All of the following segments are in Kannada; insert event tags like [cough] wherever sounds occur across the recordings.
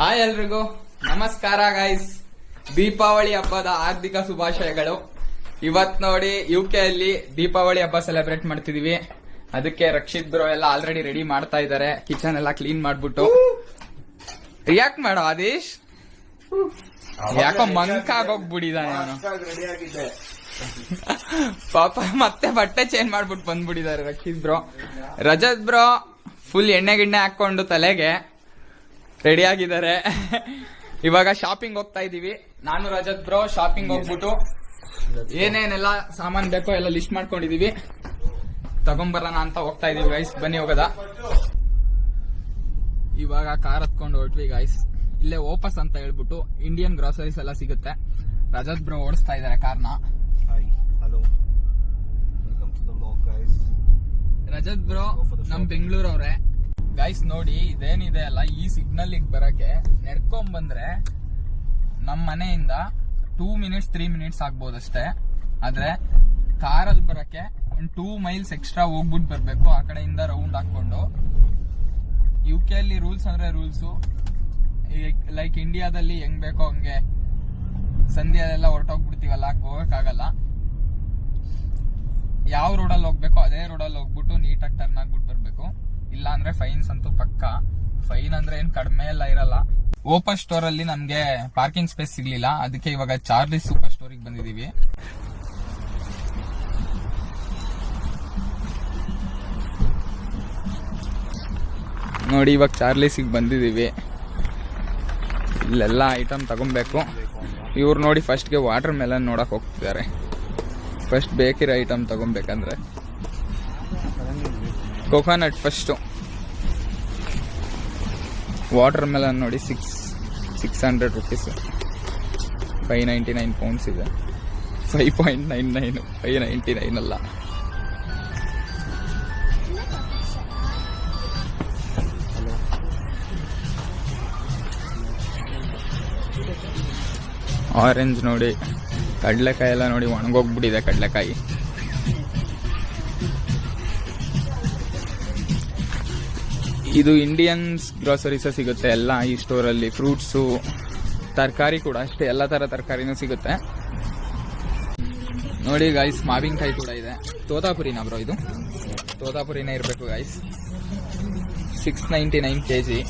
ಹಾಯ್ ಎಲ್ರಿಗೂ. ನಮಸ್ಕಾರ ಗಾಯ್ಸ್ ದೀಪಾವಳಿ ಹಬ್ಬದ ಹಾರ್ದಿಕ ಶುಭಾಶಯಗಳು. ಇವತ್ ನೋಡಿ ಯು ಕೆ ಅಲ್ಲಿ ದೀಪಾವಳಿ ಹಬ್ಬ ಸೆಲೆಬ್ರೇಟ್ ಮಾಡ್ತಿದೀವಿ. ಅದಕ್ಕೆ ರಕ್ಷಿತ್ ಬ್ರೋ ಎಲ್ಲ ಆಲ್ರೆಡಿ ರೆಡಿ ಮಾಡ್ತಾ ಇದಾರೆ ಕಿಚನ್ ಎಲ್ಲ ಕ್ಲೀನ್ ಮಾಡ್ಬಿಟ್ಟು. ರಿಯಾಕ್ಟ್ ಮಾಡೋ ಆದೇಶ್. ಯಾಕೋ ಮಂಕ ಆಗೋಗ್ಬಿಡಿದಾನೆ [laughs] ಪಾಪ ಮತ್ತೆ ಬಟ್ಟೆ ಚೇಂಜ್ ಮಾಡ್ಬಿಟ್ಟು ಬಂದ್ಬಿಟ್ಟಿದ್ದಾರೆ Rakshit bro Rajat bro full ಎಣ್ಣೆ ಗಿಣ್ಣೆ ಹಾಕೊಂಡು ತಲೆಗೆ. ರೆಡಿ ಆಗಿದ್ದಾರೆ. ಇವಾಗ ಶಾಪಿಂಗ್ ಹೋಗ್ತಾ ಇದೀವಿ. ನಾನು ರಜತ್ ಬ್ರೋ ಶಾಪಿಂಗ್ ಹೋಗ್ಬಿಟ್ಟು ಏನೇನೆಲ್ಲ ಸಾಮಾನ್ ಬೇಕೋ ಎಲ್ಲ ಲಿಸ್ಟ್ ಮಾಡ್ಕೊಂಡಿದೀವಿ. ತಗೊಂಬರೋಣ ಅಂತ ಹೋಗ್ತಾ ಇದೀವಿ ಗೈಸ್ ಬನ್ನಿ ಹೋಗದ? ಇವಾಗ ಕಾರ್ ಹತ್ಕೊಂಡು ಹೊರಟ್ವಿ ಗೈಸ್ ಇಲ್ಲೇ ಓಪಸ್ ಅಂತ ಹೇಳ್ಬಿಟ್ಟು ಇಂಡಿಯನ್ ಗ್ರಾಸರೀಸ್ ಎಲ್ಲ ಸಿಗುತ್ತೆ. ರಜತ್ ಬ್ರೋ ಓಡಿಸ್ತಾ ಇದಾರೆ ಕಾರ್ನ. ರಜತ್ ಬ್ರೋ ನಮ್ ಬೆಂಗಳೂರವ್ರೆ. ಗೈಸ್ ನೋಡಿ, ಇದೇನಿದೆ ಅಲ್ಲ, ಈ ಸಿಗ್ನಲ್ ಬರಕ್ಕೆ ನಡ್ಕೊಂಡ್ ಬಂದ್ರೆ ನಮ್ ಮನೆಯಿಂದ ಟೂ ಮಿನಿಟ್ಸ್ ತ್ರೀ ಮಿನಿಟ್ಸ್ ಆಗ್ಬೋದಷ್ಟೇ. ಆದ್ರೆ ಕಾರಲ್ಲಿ ಬರಕ್ಕೆ ಒಂದ್ ಟೂ ಮೈಲ್ಸ್ ಎಕ್ಸ್ಟ್ರಾ ಹೋಗ್ಬಿಟ್ಟು ಬರ್ಬೇಕು ಆ ಕಡೆಯಿಂದ ರೌಂಡ್ ಹಾಕೊಂಡು ಯು ಕೆ ಅಲ್ಲಿ ರೂಲ್ಸ್ ಅಂದ್ರೆ ರೂಲ್ಸು ಲೈಕ್ ಇಂಡಿಯಾದಲ್ಲಿ ಹೆಂಗ್ ಬೇಕೋ ಹಂಗೆ ಸಂಧ್ಯಾದೆಲ್ಲ ಹೊರಟೋಗ್ಬಿಡ್ತೀವಲ್ಲ ಹೋಗಕ್ಕಾಗಲ್ಲ ಯಾವ ರೋಡಲ್ಲಿ ಹೋಗ್ಬೇಕೋ ಅದೇ ರೋಡಲ್ಲಿ ಹೋಗ್ಬಿಟ್ಟು ನೀಟಾಗಿ ಟರ್ನ್ ಆಗ್ಬಿಟ್ಟು ಬರ್ಬೇಕು. ಇಲ್ಲ ಅಂದ್ರೆ ಫೈನ್ಸ್ ಅಂತೂ ಪಕ್ಕ. ಫೈನ್ ಅಂದ್ರೆ ಏನ್ ಕಡಿಮೆ ಎಲ್ಲ ಇರಲ್ಲ. ಓಪನ್ ಸ್ಟೋರ್ ಅಲ್ಲಿ ನಮ್ಗೆ ಪಾರ್ಕಿಂಗ್ ಸ್ಪೇಸ್ ಸಿಗ್ಲಿಲ್ಲ. ಅದಕ್ಕೆ ಇವಾಗ ಚಾರ್ಲಿ ಸೂಪರ್ ಸ್ಟೋರಿಗೆ ಬಂದಿದೀವಿ. ನೋಡಿ, ಇವಾಗ ಚಾರ್ಲಿಸಿಗೆ ಬಂದಿದೀವಿ. ಇಲ್ಲೆಲ್ಲ ಐಟಮ್ ತಗೊಬೇಕು ಇವ್ರು ನೋಡಿ ಫಸ್ಟ್ಗೆ ವಾಟರ್ ಮೆಲನ್ ನೋಡಕ್ ಹೋಗ್ತಿದ್ದಾರೆ. ಫಸ್ಟ್ ಬೇಕಿರೋ ಐಟಮ್ ತಗೊಬೇಕಂದ್ರೆ ಕೊಕೊನಟ್ ಫಸ್ಟು ವಾಟರ್ ಮೆಲನ್ ನೋಡಿ six six hundred rupees five ninety nine pounds ಇದೆ. Five point nine nine five ninety nine ಅಲ್ಲ. ಆರೆಂಜ್ ನೋಡಿ ಕಡಲೆಕಾಯಿ ಎಲ್ಲ ನೋಡಿ ಒಣಗೋಗ್ಬಿಟ್ಟಿದೆ ಕಡಲೆಕಾಯಿ. ಇದು ಇಂಡಿಯನ್ಸ್ ಗ್ರಾಸರೀಸ್ ಸಿಗುತ್ತೆ. ಎಲ್ಲ ಈ ಸ್ಟೋರ್ ಅಲ್ಲಿ ಫ್ರೂಟ್ಸು ತರಕಾರಿ ಕೂಡ ಅಷ್ಟೇ. ಎಲ್ಲ ತರ ತರಕಾರಿನೂ ಸಿಗುತ್ತೆ. ನೋಡಿ ಗಾಯ್ಸ್ ಮಾವಿನಕಾಯಿ ಕೂಡ ಇದೆ. ತೋತಾಪುರಿನ ಬ್ರೋ ಇದು? ತೋತಾಪುರಿನೇ ಇರಬೇಕು guys six ninety nine K G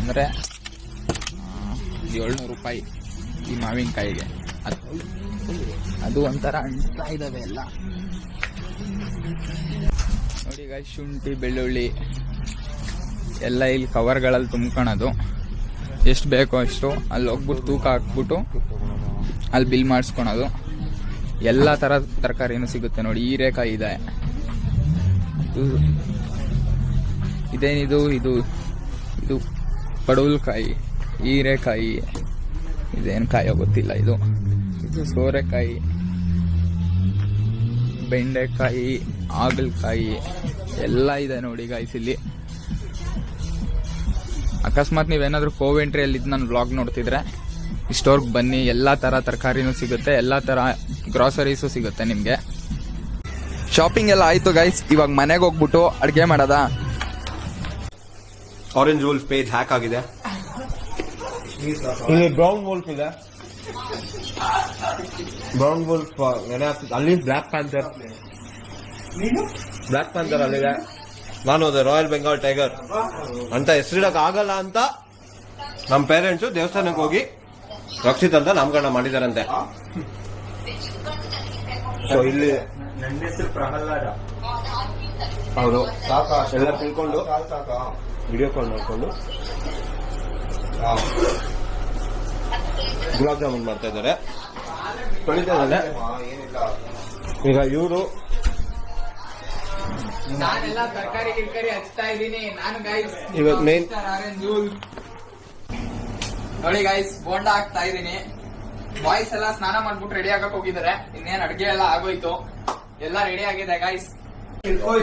ಅಂದರೆ ಏಳ್ನೂರು ರೂಪಾಯಿ ಈ ಮಾವಿನಕಾಯಿಗೆ. ಅದು ಅದು ಒಂಥರ ಅಂಟ್ತಾ ಇದಾವೆ ಎಲ್ಲ. ನೋಡಿ ಗಾಯ್ ಶುಂಠಿ, ಬೆಳ್ಳುಳ್ಳಿ ಎಲ್ಲ ಇಲ್ಲಿ ಕವರ್ಗಳಲ್ಲಿ ತುಂಬ್ಕೊಳೋದು ಎಷ್ಟು ಬೇಕೋ ಅಷ್ಟು ಅಲ್ಲಿ ಹೋಗ್ಬಿಟ್ಟು ತೂಕ ಹಾಕ್ಬಿಟ್ಟು ಅಲ್ಲಿ ಬಿಲ್ ಮಾಡಿಸ್ಕೊಳೋದು. ಎಲ್ಲ ಥರ ತರಕಾರಿನೂ ಸಿಗುತ್ತೆ ನೋಡಿ, ಹೀರೆಕಾಯಿ ಇದೆ. ಇದು- ಇದೇನಿದು? ಇದು ಇದು ಪಡವಲ್ಕಾಯಿ ಹೀರೆಕಾಯಿ. ಇದೇನು ಕಾಯೋ ಗೊತ್ತಿಲ್ಲ ಇದು. ಇದು ಸೋರೆಕಾಯಿ, ಬೆಂಡೆಕಾಯಿ ಹಾಗಲಕಾಯಿ ಎಲ್ಲ ಇದೆ ನೋಡಿ ಗಾಯ್ಸ್ ಇಲ್ಲಿ. ಅಕಸ್ಮಾತ್ ನೀವೇನಾದ್ರೂ ಕೋವೆಂಟ್ರಿಯಲ್ಲಿ ಇದು ನಾನು ಬ್ಲಾಗ್ ನೋಡ್ತಿದ್ರೆ ಈ ಸ್ಟೋರ್ಗೆ ಬನ್ನಿ ಎಲ್ಲ ಥರ ತರಕಾರಿನೂ ಸಿಗುತ್ತೆ ಎಲ್ಲ ಥರ ಗ್ರಾಸರೀಸು ಸಿಗುತ್ತೆ ನಿಮಗೆ. ಶಾಪಿಂಗ್ ಎಲ್ಲ ಆಯ್ತು ಗೈಸ್ ಇವಾಗ ಮನೆಗೆ ಹೋಗ್ಬಿಟ್ಟು ಅಡುಗೆ ಮಾಡೋದಾ? ಆರೆಂಜ್ ವೋಲ್ಫ್ ಪೇಜ್ ಹ್ಯಾಕ್ ಆಗಿದೆ. ಇಲ್ಲಿ ಬ್ರೌನ್ ವೋಲ್ಫ್ ಇದೆ. ಬ್ರೌನ್ ವೋಲ್ಫ್ ಅಲ್ಲಿ ಬ್ಲಾಕ್ ಪ್ಯಾಂಥರ್ ಬ್ಲಾಕ್ ಪ್ಯಾಂಥರ್ ಅಲ್ಲಿದೆ ನಾನು ಅದೇ ರಾಯಲ್ ಬೆಂಗಾಲ್ ಟೈಗರ್ ಅಂತ ಹೆಸರಿಡಕ್ ಆಗಲ್ಲ ಅಂತ ನಮ್ಮ ಪೇರೆಂಟ್ಸು ದೇವಸ್ಥಾನಕ್ಕೆ ಹೋಗಿ ರಕ್ಷಿತ್ ಅಂತ ನಾಮಕರಣ ಮಾಡಿದಾರಂತೆ. ಸೊ ಇಲ್ಲಿ ನನ್ನ ಹೆಸರು ಪ್ರಹ್ಲಾದ. ಹೌದು. ಎಲ್ಲ ತಿಳ್ಕೊಂಡು? ವಿಡಿಯೋ ಕಾಲ್ ಮಾಡ್ಕೊಂಡು? ಗುಲಾಬ್ ಜಾಮೂನ್ ಮಾಡ್ತಾ ಇದ್ದಾರೆ. ಈಗ ಇವರು ನಾನೆಲ್ಲ ತರಕಾರಿ ಗಿರ್ಕಾರಿ ಹಚ್ತಾ ಇದ್ದೀನಿ. ನಾನು ಗೈಸ್ ಇವತ್ತು ನೋಡಿ ಗೈಸ್ ಬೋಂಡ ಹಾಕ್ತಾ ಇದೀನಿ ಬಾಯ್ಸ್ ಎಲ್ಲ ಸ್ನಾನ ಮಾಡ್ಬಿಟ್ಟು ರೆಡಿ ಆಗಕ್ ಹೋಗಿದಾರೆ ಇನ್ನೇನ್ ಅಡ್ಗೆ ಎಲ್ಲ ಆಗೋಯ್ತು. ಎಲ್ಲ ರೆಡಿ ಆಗಿದೆ ಗೈಸ್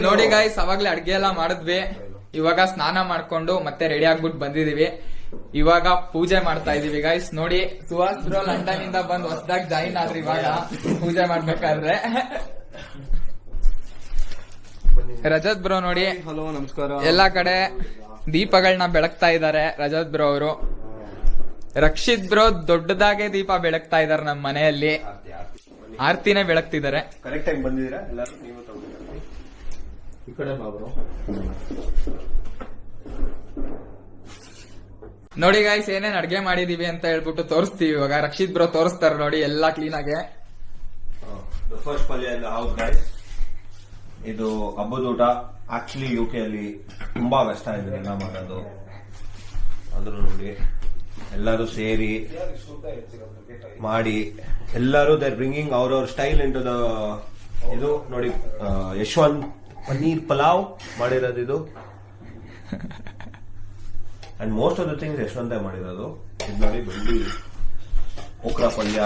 ನೋಡಿ ಗಾಯ್ಸ್ ಅವಾಗ್ಲೇ ಅಡ್ಗೆ ಎಲ್ಲ ಮಾಡಿದ್ವಿ. ಇವಾಗ ಸ್ನಾನ ಮಾಡ್ಕೊಂಡು ಮತ್ತೆ ರೆಡಿ ಆಗ್ಬಿಟ್ಟು ಬಂದಿದೀವಿ. ಇವಾಗ ಪೂಜೆ ಮಾಡ್ತಾ ಇದೀವಿ ಗೈಸ್ ನೋಡಿ ಸುಹಾಸ್ ಬ್ರೋ ಲಂಡನ್ ಇಂದ ಬಂದು ಹೊಸದಾಗಿ ಜಾಯಿನ್ ಆದ್ರಿ ಇವಾಗ. ಪೂಜೆ ಮಾಡ್ಬೇಕಾದ್ರೆ. [laughs] ರಜತ್ ಬ್ರೋ ನೋಡಿ ಹಲೋ ನಮಸ್ಕಾರ. ಎಲ್ಲಾ ಕಡೆ ದೀಪಗಳನ್ನ ಬೆಳಗ್ತಾ ಇದ್ದಾರೆ ರಜತ್ ಬ್ರೋ ಅವರು. ರಕ್ಷಿತ್ ಬ್ರೋ ದೊಡ್ಡದಾಗೆ ದೀಪ ಬೆಳಗ್ತಾ ಇದಾರೆ ನಮ್ಮ ಮನೆಯಲ್ಲಿ. ಆರ್ತಿನೇ ಬೆಳಗ್ತಿದ್ದಾರೆ ಕರೆಕ್ಟ್ ಆಗಿ ಬಂದಿದ್ದೀರಾ? ಎಲ್ಲರೂ ನೀವು ತಗೊಂಡಿದ್ದೀರಿ? ಈ ಕಡೆ ಬಾಬ್ರು ನೋಡಿ ಗಾಯ್ಸ್ ಏನೇನ್ ಅಡ್ಗೆ ಮಾಡಿದೀವಿ ಅಂತ ಹೇಳ್ಬಿಟ್ಟು ತೋರಿಸ್ತೀವಿ ಇವಾಗ. ರಕ್ಷಿತ್ ಬ್ರೋ ತೋರಿಸ್ತಾರೆ ನೋಡಿ ಎಲ್ಲಾ ಕ್ಲೀನ್ ಆಗಿ. ಫಸ್ಟ್ ಪಲ್ಯ ಹೌಸ್ ಗೈಸ್ ಇದು ಹಬ್ಬದ ಊಟ ಆಕ್ಚುಲಿ ಯು ಕೆ ಅಲ್ಲಿ ತುಂಬಾ ಕಷ್ಟ ಇದೆ ಎಲ್ಲ ಮಾಡೋದು. ಆದ್ರೂ ನೋಡಿ, ಎಲ್ಲರೂ ಸೇರಿ ಮಾಡಿ, ಎಲ್ಲರೂ ದೇರ್ ಬ್ರಿಂಗಿಂಗ್ ಅವ್ರವ್ರ ಸ್ಟೈಲ್ ಇಂಟು ದ ಇದು ನೋಡಿ ಯಶವಂತ್ ಪನ್ನೀರ್ ಪಲಾವ್ ಮಾಡಿರೋದು ಇದು. And most of the things Yashwanth ಮಾಡಿರೋದು. ಇದು ನೋಡಿ ಬೆಳ್ಳಿ, ಓಕ್ರಾ ಪಲ್ಯ.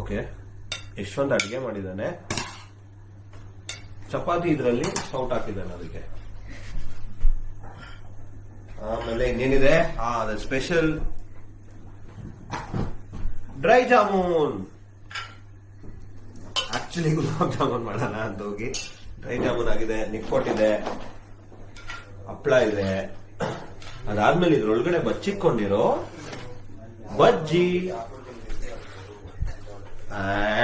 ಓಕೆ ಯಶವಂತ್ ಅಡುಗೆ ಮಾಡಿದ್ದಾನೆ. ಚಪಾತಿ ಇದರಲ್ಲಿ ಸೌಟ್ ಹಾಕಿದ್ದಾನೆ ಅದಕ್ಕೆ. ಆಮೇಲೆ ಇನ್ನೇನಿದೆ? ಆ special dry jamun actually gulab jamun ಮಾಡೋಣ ಅಂತ ಹೋಗಿ. ಡ್ರೈ ಜಾಮೂನ್ ಆಗಿದೆ, ನಿಕ್ಕೋಟ್ ಇದೆ, ಹಪ್ಳ ಇದೆ. ಅದಾದ್ಮೇಲೆ ಇದ್ರೊಳಗಡೆ ಬಚ್ಚಿಕೊಂಡಿರೋ ಬಜ್ಜಿ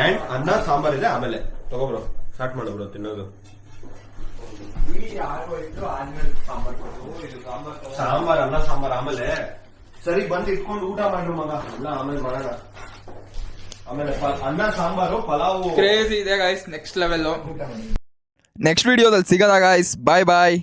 ಅಂಡ್ ಅನ್ನ ಸಾಂಬಾರ್ ಇದೆ ಆಮೇಲೆ. ತಗೊಬ್ರು ಸ್ಟಾರ್ಟ್ ಮಾಡಬ್ರು ತಿನ್ನೋದು. ಸಾಂಬಾರ್ ಅನ್ನ ಸಾಂಬಾರ್ ಆಮೇಲೆ ಸರಿ ಬಂದು ಇಟ್ಕೊಂಡು ಊಟ ಮಾಡ್ರು ಮಗ. ಎಲ್ಲ ಆಮೇಲೆ ಮಾಡೋಣ. ಆಮೇಲೆ ಅನ್ನ ಸಾಂಬಾರು ಪಲಾವು. ಕ್ರೇಜಿ ಇದೆ ಗಾಯ್ಸ್ ನೆಕ್ಸ್ಟ್ ಲೆವೆಲ್ ನೆಕ್ಸ್ಟ್ ವಿಡಿಯೋದಲ್ಲಿ ಸಿಗದ ಗಾಯ್ಸ್ ಬಾಯ್ ಬಾಯ್